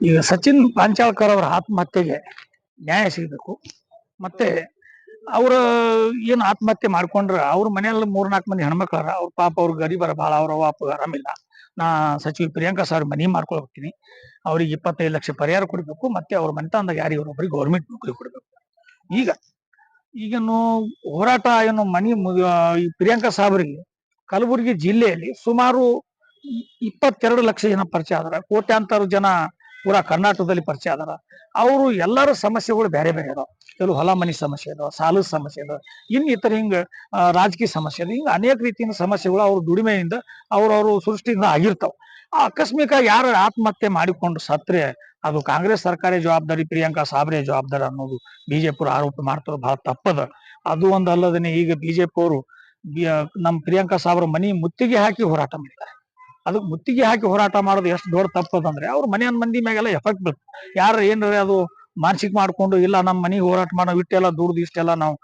ಈಗ ಸಚಿನ್ ಪಾಂಚಾಳ್ಕರ್ ಅವರ ಆತ್ಮಹತ್ಯೆಗೆ ನ್ಯಾಯ ಸಿಗಬೇಕು. ಮತ್ತೆ ಅವ್ರ ಏನು ಆತ್ಮಹತ್ಯೆ ಮಾಡ್ಕೊಂಡ್ರ ಅವ್ರ ಮನೆಯಲ್ಲಿ ಮೂರ್ನಾಲ್ಕು ಮಂದಿ ಹೆಣ್ಮಕ್ಳಾರ, ಅವ್ರ ಪಾಪ ಅವ್ರ ಗರೀಬರ ಭಾಳ ಅವ್ರ ಅಪ್ಪ ಆರಾಮಿಲ್ಲ ನಾ ಸಚಿವ ಪ್ರಿಯಾಂಕಾ ಸರ್ ಮನಿ ಮಾಡ್ಕೊಳ್ ಹೋಗ್ತೀನಿ. ಅವ್ರಿಗೆ ಇಪ್ಪತ್ತೈದು ಲಕ್ಷ ಪರಿಹಾರ ಕೊಡ್ಬೇಕು, ಮತ್ತೆ ಅವ್ರ ಮನೆತನದಾಗ ಯಾರಿಗೆ ಒಬ್ಬರಿಗೆ ಗೌರ್ಮೆಂಟ್ ನೌಕರಿ ಕೊಡ್ಬೇಕು. ಈಗ ಈಗೇನು ಹೋರಾಟ ಏನು ಮನಿ ಈ ಪ್ರಿಯಾಂಕಾ ಸಾಬ್ರಿಗೆ ಕಲಬುರಗಿ ಜಿಲ್ಲೆಯಲ್ಲಿ ಸುಮಾರು ಇಪ್ಪತ್ತೆರಡು ಲಕ್ಷ ಜನ ಪರಿಚಯ ಆದ್ರೆ. ಕೋಟ್ಯಾಂತರ ಜನ ಪೂರಾ ಕರ್ನಾಟಕದಲ್ಲಿ ಪರಿಚಯ ಆದಾರ ಅವರು ಎಲ್ಲರ ಸಮಸ್ಯೆಗಳು ಬೇರೆ ಬೇರೆ ಅದಾವ. ಕೆಲವು ಹೊಲ ಮನಿ ಸಮಸ್ಯೆ ಅದಾವ, ಸಾಲದ ಸಮಸ್ಯೆ ಅದಾವ, ಇನ್ ಇತರ ಹಿಂಗ ರಾಜಕೀಯ ಸಮಸ್ಯೆ ಅದ ಹಿಂಗ ಅನೇಕ ರೀತಿಯ ಸಮಸ್ಯೆಗಳು ಅವ್ರ ದುಡಿಮೆಯಿಂದ ಅವ್ರವ್ರ ಸೃಷ್ಟಿಯಿಂದ ಆಗಿರ್ತಾವ. ಆಕಸ್ಮಿಕ ಯಾರು ಆತ್ಮಹತ್ಯೆ ಮಾಡಿಕೊಂಡು ಸತ್ರೆ ಅದು ಕಾಂಗ್ರೆಸ್ ಸರ್ಕಾರಿ ಜವಾಬ್ದಾರಿ, ಪ್ರಿಯಾಂಕಾ ಸಾಬ್ರೆ ಜವಾಬ್ದಾರಿ ಅನ್ನೋದು ಬಿಜೆಪಿ ಆರೋಪ ಮಾಡ್ತಾರ ಬಹಳ ತಪ್ಪದ. ಅದು ಒಂದಲ್ಲದನೆ ಈಗ ಬಿಜೆಪಿ ಅವರು ನಮ್ ಪ್ರಿಯಾಂಕಾ ಸಾಬ್ರ ಮನಿ ಮುತ್ತಿಗೆ ಹಾಕಿ ಹೋರಾಟ ಮಾಡಿದ್ದಾರೆ ಅದಕ್ಕೆ ಮುತ್ತಿಗೆ ಹಾಕಿ ಹೋರಾಟ ಮಾಡೋದು ಎಷ್ಟು ದೊಡ್ಡ ತಪ್ಪದಂದ್ರೆ ಅವ್ರ ಮನೆಯ ಮಂದಿ ಮ್ಯಾಗೆಲ್ಲ ಎಫೆಕ್ಟ್ ಬೀಳ್ತದೆ. ಯಾರು ಏನ್ರ ಅದು ಮಾನಸಿಕ ಮಾಡ್ಕೊಂಡು ಇಲ್ಲ ನಮ್ಮ ಮನೆಗೆ ಹೋರಾಟ ಮಾಡೋ ಇಷ್ಟೆಲ್ಲ ದುಡ್ದು ಇಷ್ಟೆಲ್ಲ ನಾವು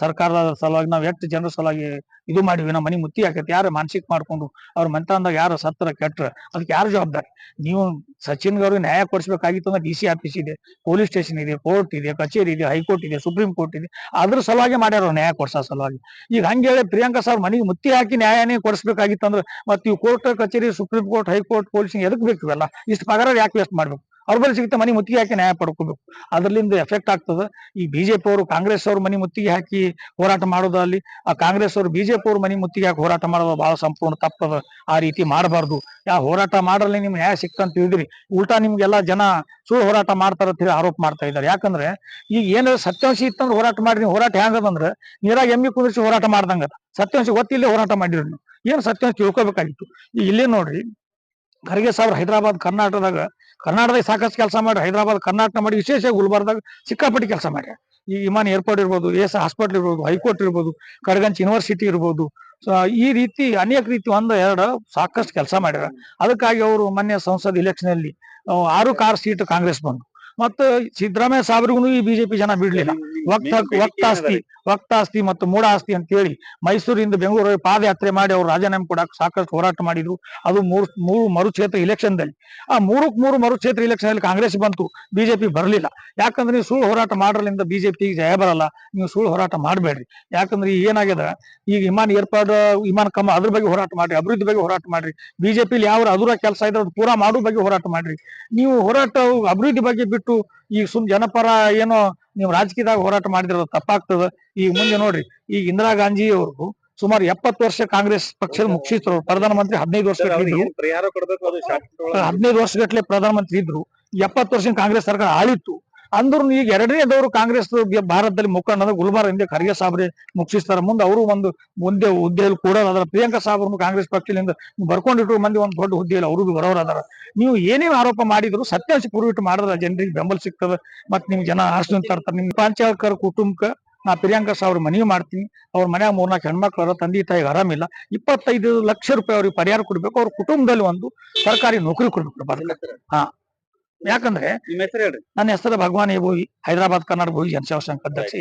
ಸರ್ಕಾರದ ಸಲುವಾಗಿ ನಾವ್ ಎಷ್ಟು ಜನರ ಸಲುವಾಗಿ ಇದು ಮಾಡಿವಿ ನಮ್ಮ ಮನಿ ಮುತ್ತಿ ಹಾಕೈತಿ, ಯಾರು ಮಾನಸಿಕ ಮಾಡ್ಕೊಂಡು ಅವ್ರ ಮಂತಂದಾಗ ಯಾರು ಸತ್ರ ಕೆಟ್ರ ಅದಕ್ಕೆ ಯಾರು ಜವಾಬ್ದಾರಿ? ನೀವು ಸಚಿನ್ ಗೌರಿ ನ್ಯಾಯ ಕೊಡಿಸ್ಬೇಕಾಗಿತ್ತು ಅಂದ್ರೆ ಡಿ ಸಿ ಆಫೀಸ್ ಇದೆ, ಪೊಲೀಸ್ ಸ್ಟೇಷನ್ ಇದೆ, ಕೋರ್ಟ್ ಇದೆ, ಕಚೇರಿ ಇದೆ, ಹೈಕೋರ್ಟ್ ಇದೆ, ಸುಪ್ರೀಂ ಕೋರ್ಟ್ ಇದೆ, ಅದ್ರ ಸಲುವಾಗಿ ಮಾಡ್ಯಾರ ನ್ಯಾಯ ಕೊಡ್ಸೋ ಸಲುವಾಗಿ. ಈಗ ಹಂಗೆ ಹೇಳಿ ಪ್ರಿಯಾಂಕಾ ಸರ್ ಮನಿಗೆ ಮುತ್ತಿ ಹಾಕಿ ನ್ಯಾಯನೇ ಕೊಡಿಸ್ಬೇಕಾಗಿತ್ತು ಅಂದ್ರೆ ಮತ್ತೆ ಇವು ಕೋರ್ಟ್, ಕಚೇರಿ, ಸುಪ್ರೀಂ ಕೋರ್ಟ್, ಹೈಕೋರ್ಟ್ ಪೊಲೀಸ್ ಎದಕ್ ಬೇಕು ಇವೆಲ್ಲ? ಇಷ್ಟು ಪಗಾರ ಯಾಕೆ ವೇಸ್ಟ್ ಮಾಡ್ಬೇಕು? ಅವ್ರ ಬಳಿ ಸಿಗುತ್ತೆ, ಮನೆ ಮುತ್ತಿಗೆ ಹಾಕಿ ನ್ಯಾಯ ಪಡ್ಕೋಬೇಕು. ಅದರಲ್ಲಿಂದ ಎಫೆಕ್ಟ್ ಆಗ್ತದ. ಈ ಬಿಜೆಪಿ ಅವರು ಕಾಂಗ್ರೆಸ್ ಅವ್ರು ಮನೆ ಮುತ್ತಿಗೆ ಹಾಕಿ ಹೋರಾಟ ಮಾಡೋದು ಅಲ್ಲಿ ಆ ಕಾಂಗ್ರೆಸ್ ಅವರು ಬಿಜೆಪಿ ಅವ್ರು ಮನೆ ಮುತ್ತಿಗೆ ಹಾಕಿ ಹೋರಾಟ ಮಾಡೋದು ಬಹಳ ಸಂಪೂರ್ಣ ತಪ್ಪದ ಆ ರೀತಿ ಮಾಡಬಾರ್ದು. ಯಾ ಹೋರಾಟ ಮಾಡಲಿ ನಿಮ್ಗೆ ನ್ಯಾಯ ಸಿಕ್ತಂತ ತಿಳಿದ್ರಿ ಉಲ್ಟಾ ನಿಮ್ಗೆಲ್ಲ ಜನ ಸುಳ್ಳು ಹೋರಾಟ ಮಾಡ್ತಾರ ಅಂತ ಆರೋಪ ಮಾಡ್ತಾ ಇದ್ದಾರೆ. ಯಾಕಂದ್ರೆ ಈಗ ಏನಾದ್ರು ಸತ್ಯಾಂಶ ಇತ್ತಂದ್ರೆ ಹೋರಾಟ ಮಾಡಿ, ನೀವು ಹೋರಾಟ ಹೆಂಗದಂದ್ರೆ ನೀರಾಗ ಎಮ್ಮಿ ಕುಂದಿರ್ಸಿ ಹೋರಾಟ ಮಾಡ್ದಂಗ ಸತ್ಯಾಂಶ ಗೊತ್ತಿಲ್ಲದೆ ಹೋರಾಟ ಮಾಡಿರಿ ನೀವು. ಏನ್ ಸತ್ಯಾಂಶ ತಿಳ್ಕೊಬೇಕಾಗಿತ್ತು? ಈಗ ಇಲ್ಲೇ ನೋಡ್ರಿ ಖರ್ಗೆ ಸಾವ್ರ ಹೈದರಾಬಾದ್ ಕರ್ನಾಟಕದಾಗ ಕರ್ನಾಟಕದಾಗ ಸಾಕಷ್ಟು ಕೆಲಸ ಮಾಡಿ ಹೈದರಾಬಾದ್ ಕರ್ನಾಟಕ ಮಾಡಿ ವಿಶೇಷ ಗುಲ್ಬರ್ದಾಗ ಸಿಕ್ಕಾಪಟ್ಟಿ ಕೆಲಸ ಮಾಡ್ಯಾರ. ಈ ವಿಮಾನ ಏರ್ಪೋರ್ಟ್ ಇರ್ಬೋದು ಎಸ್ ಹಾಸ್ಪಿಟಲ್ ಇರ್ಬೋದು, ಹೈಕೋರ್ಟ್ ಇರ್ಬೋದು ಕಡಗಂಚ್ ಯೂನಿವರ್ಸಿಟಿ ಇರ್ಬೋದು. ಸೊ ಈ ರೀತಿ ಅನೇಕ ರೀತಿ ಒಂದು ಎರಡು ಸಾಕಷ್ಟು ಕೆಲಸ ಮಾಡ್ಯಾರ. ಅದಕ್ಕಾಗಿ ಅವರು ಮೊನ್ನೆ ಸಂಸದ್ ಇಲೆಕ್ಷನ್ ಅಲ್ಲಿ ಆರು ಕಾರ್ ಸೀಟ್ ಕಾಂಗ್ರೆಸ್ ಬಂದು. ಮತ್ತು ಸಿದ್ದರಾಮಯ್ಯ ಸಾಬ್ರಿಗೂ ಈ ಬಿಜೆಪಿ ಜನ ಬಿಡ್ಲಿಲ್ಲ. ವಕ್ತಾಸ್ತಿ ವಕ್ತಾಸ್ತಿ ಮತ್ತು ಮೂಢ ಆಸ್ತಿ ಅಂತ ಹೇಳಿ ಮೈಸೂರಿಂದ ಬೆಂಗಳೂರಿಗೆ ಪಾದಯಾತ್ರೆ ಮಾಡಿ ಅವರು ರಾಜೀನಾಮೆ ಕೊಡಕ್ಕೆ ಸಾಕಷ್ಟು ಹೋರಾಟ ಮಾಡಿದ್ರು. ಅದು ಮೂರು ಮೂರು ಮರುಕ್ಷೇತ್ರ ಇಲೆಕ್ಷನ್ ದಲ್ಲಿ ಆ ಮೂರಕ್ ಮೂರು ಮರುಕ್ಷೇತ್ರ ಇಲೆಕ್ಷನ್ ಅಲ್ಲಿ ಕಾಂಗ್ರೆಸ್ ಬಂತು ಬಿಜೆಪಿ ಬರಲಿಲ್ಲ. ಯಾಕಂದ್ರೆ ನೀವು ಸುಳ್ಳು ಹೋರಾಟ ಮಾಡೋದ್ರಿಂದ ಬಿಜೆಪಿ ಜಯ ಬರಲ್ಲ ನೀವು ಸುಳ್ಳು ಹೋರಾಟ ಮಾಡಬೇಡ್ರಿ. ಯಾಕಂದ್ರೆ ಈಗ ಏನಾಗ್ಯದ ಈಗ ವಿಮಾನ ಏರ್ಪಾಡು ವಿಮಾನ ಕಮ್ಮ ಅದ್ರ ಬಗ್ಗೆ ಹೋರಾಟ ಮಾಡ್ರಿ ಅಭಿವೃದ್ಧಿ ಬಗ್ಗೆ ಹೋರಾಟ ಮಾಡ್ರಿ. ಬಿಜೆಪಿಲಿ ಯಾವ ಅದರ ಕೆಲಸ ಇದೆ ಅದು ಪೂರಾ ಮಾಡೋ ಬಗ್ಗೆ ಹೋರಾಟ ಮಾಡ್ರಿ. ನೀವು ಹೋರಾಟ ಅಭಿವೃದ್ಧಿ ಬಗ್ಗೆ ಬಿಟ್ಟು ಈಗ ಸುಮ್ ಜನಪರ ಏನೋ ನೀವು ರಾಜಕೀಯದಾಗ ಹೋರಾಟ ಮಾಡಿದ್ರೆ ತಪ್ಪಾಗ್ತದೆ. ಈಗ ಮುಂದೆ ನೋಡ್ರಿ ಈಗ ಇಂದಿರಾ ಗಾಂಧಿ ಅವರು ಸುಮಾರು ಎಪ್ಪತ್ತು ವರ್ಷ ಕಾಂಗ್ರೆಸ್ ಪಕ್ಷದ ಮುಖ್ಯಸ್ಥರು ಪ್ರಧಾನಮಂತ್ರಿ ಹದಿನೈದು ವರ್ಷ ಹದಿನೈದು ವರ್ಷ ಹದಿನೈದು ವರ್ಷಗಟ್ಲೆ ಪ್ರಧಾನಮಂತ್ರಿ ಇದ್ರು. ಎಪ್ಪತ್ತು ವರ್ಷ ಕಾಂಗ್ರೆಸ್ ಸರ್ಕಾರ ಆಳಿತ್ತು. ಅಂದ್ರೂ ಈಗ ಎರಡನೇದವರು ಕಾಂಗ್ರೆಸ್ ಭಾರತದಲ್ಲಿ ಮುಖಂಡ ಗುಲ್ಬಾರ್ ಹಿಂದೆ ಖರ್ಗೆ ಸಾಬ್ರಿ ಮುಗಿಸ್ತಾರ ಮುಂದೆ ಅವರು ಒಂದು ಮುಂದೆ ಹುದ್ದೆಯಲ್ಲಿ ಕೂಡ ಅದರ ಪ್ರಿಯಾಂಕಾ ಸಾಬ್ರನ್ನು ಕಾಂಗ್ರೆಸ್ ಪಕ್ಷದಿಂದ ಬರ್ಕೊಂಡಿಟ್ಟು ಮಂದಿ ಒಂದು ದೊಡ್ಡ ಹುದ್ದೆಯಲ್ಲಿ ಅವರು ಬರೋರು ಅದಾರ ನೀವು ಏನೇ ಆರೋಪ ಮಾಡಿದ್ರು ಸತ್ಯಾಂಶ ಪೂರ್ವಿಟ್ಟು ಮಾಡಿದ್ರೆ ಜನರಿಗೆ ಬೆಂಬಲ ಸಿಗ್ತದೆ. ಮತ್ತೆ ನಿಮ್ ಜನ ಆರ್ಸ್ಕೊಂಡ್ ತರ್ತಾರೆ. ನಿಮ್ ಪಾಂಚಾಳ್ಕರ್ ಕುಟುಂಬಕ್ಕೆ ನಾ ಪ್ರಿಯಾಂಕಾ ಸಾವಿರ ಮನವಿ ಮಾಡ್ತೀನಿ. ಅವ್ರ ಮನ್ಯಾಗ ಮೂರ್ನಾಲ್ಕು ಹೆಣ್ಮಕ್ಳು ತಂದೆ ತಾಯಿಗೆ ಆರಾಮಿಲ್ಲ ಇಪ್ಪತ್ತೈದು ಲಕ್ಷ ರೂಪಾಯಿ ಅವ್ರಿಗೆ ಪರಿಹಾರ ಕೊಡ್ಬೇಕು. ಅವ್ರ ಕುಟುಂಬದಲ್ಲಿ ಒಂದು ಸರ್ಕಾರಿ ನೌಕರಿ ಕೊಡ್ಬೇಕು. ಹಾ. ಯಾಕಂದ್ರೆ ನಿಮ್ಮ ಹೆಸರು ಹೇಳ್ರಿ. ನನ್ನ ಹೆಸರು ಭಗವಾನ್ ಎ ಭೋಗಿ ಹೈದರಾಬಾದ್ ಕರ್ನಾಟಕ ಭೋಗಿ ಜನಸೇವಾ ಸಂಘ ಅಧ್ಯಕ್ಷ